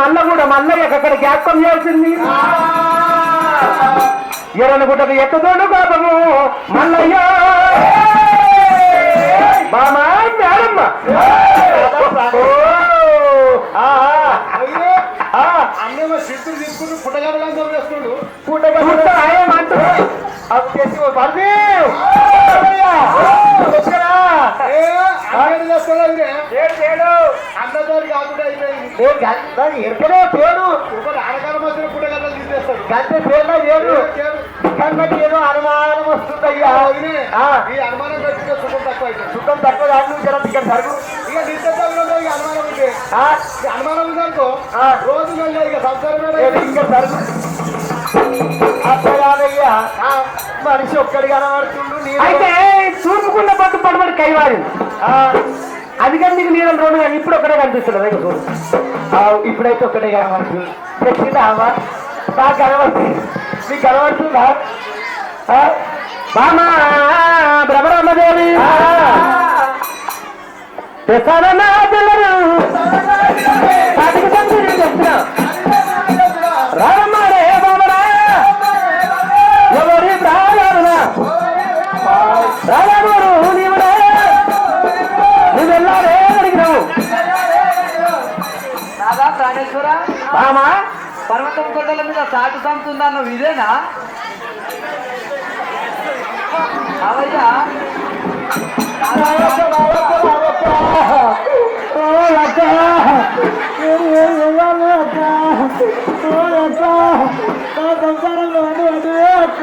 మల్ల కూడా మల్లయ్య అక్కడ జ్ఞాపకం చేసింది ఎరనుకుంటది ఎత్తదోడు కోపము. మల్లయ్య! మామా మేడమ్మ! పుట్టక పుట్ట. ఆయమంటూ అది చేసి పర్వి. వచ్చారా? ఏ అన్నేడు చేస్తాడు ఏడు, ఏడు. కాకుండా అయిపోయింది. దాని ఎక్కడే పేరు ఆడకాలం తీసేస్తాడు గంట పేరులో ఏడు. ఏదో అనుమానం ఈ అనుమానం పెట్టిన సుఖం తక్కువ సుఖం తక్కువ జరం ఇక్కడ జరుగు. ఇక నిత్యంలో ఈ అనుమానం ఉంటే. ఆ, ఈ అనుమానం ఉందనుకో ఆ. రోజు ఇక ఇక్కడ జరుగు. అత్తగారయ్యా మనిషి ఒక్కడి కనబడుతుండు అయితే చూపుకున్న పట్టు పడబడి కైవారింది అది కానీ నీకు నీళ్ళ కానీ ఇప్పుడు చూడు ఆ, ఇప్పుడైతే ఒక్కడే కనబడుతుంది. తెచ్చిందా అమ్మా? బాగా కనబడుతుంది. నీకు కనబడుతుందా? బామా భ్రమరామదేవి తెస్తానన్నా పిల్లలు. చెప్తున్నా బాబరా. ఎవరి ప్రాణాలునా రాజాబోరు రాధా ప్రాణేశ్వర బామా పర్వతం కొండల మీద సాటు సంతుందన్న ఇదేనా? అవయ్యా. సంసారంలో అను అదే అక్క!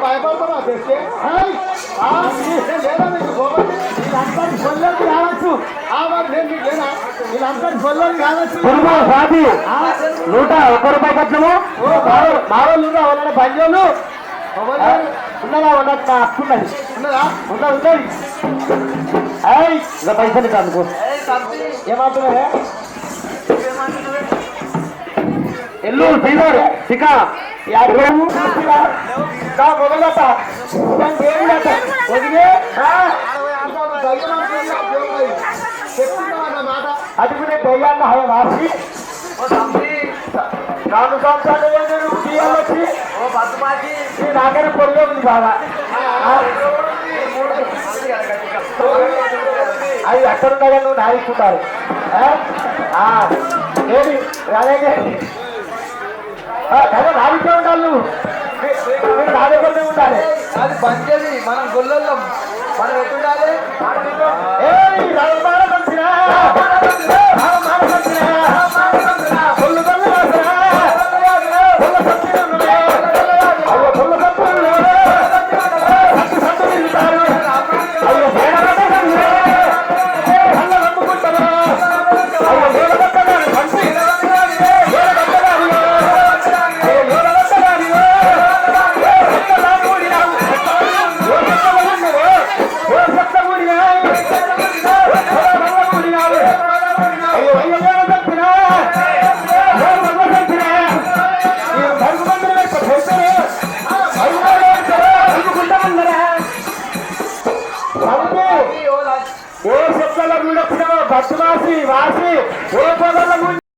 భయపడతామా తెస్తే లేదా మీకు కోపం వీళ్ళందరి మరి మీకు లేనా వీళ్ళందరి పొల్లోకి కావచ్చు స్వాతి నూట ఒక్క రూపాయి కట్నము మారోళ్ళు వాళ్ళ పంజోళ్ళు ఉన్నదా ఉన్నది నా హక్కు ఉన్నది ఉన్నదా ఉన్నది పైసలు ఇట్లా అనుకో ఎల్లు శ్రీవారు ఇక మొదలట వదిలే చెప్తున్నావు అన్న మాట అది కూడా దయ్యాన్న ఓ దంపి నాలుగు సంవత్సరాలు వచ్చి? ఓ బతుమాకి నీ నాకనే పొడిలో ఉంది బాగా అవి అక్కడుండగా నువ్వు నాయకుంటారు ఏది? అలాగే కదా నాదికే ఉండాలి నువ్వు. నా దగ్గరనే ఉండాలి. అది పంచేది మనం గొల్లల్లో మనం ఎట్టుండాలి? ఏయ్ రామబాణ ఓ దంపి ఏ శబ్దాల బస్సు వాసి వాసి ఏ పొదల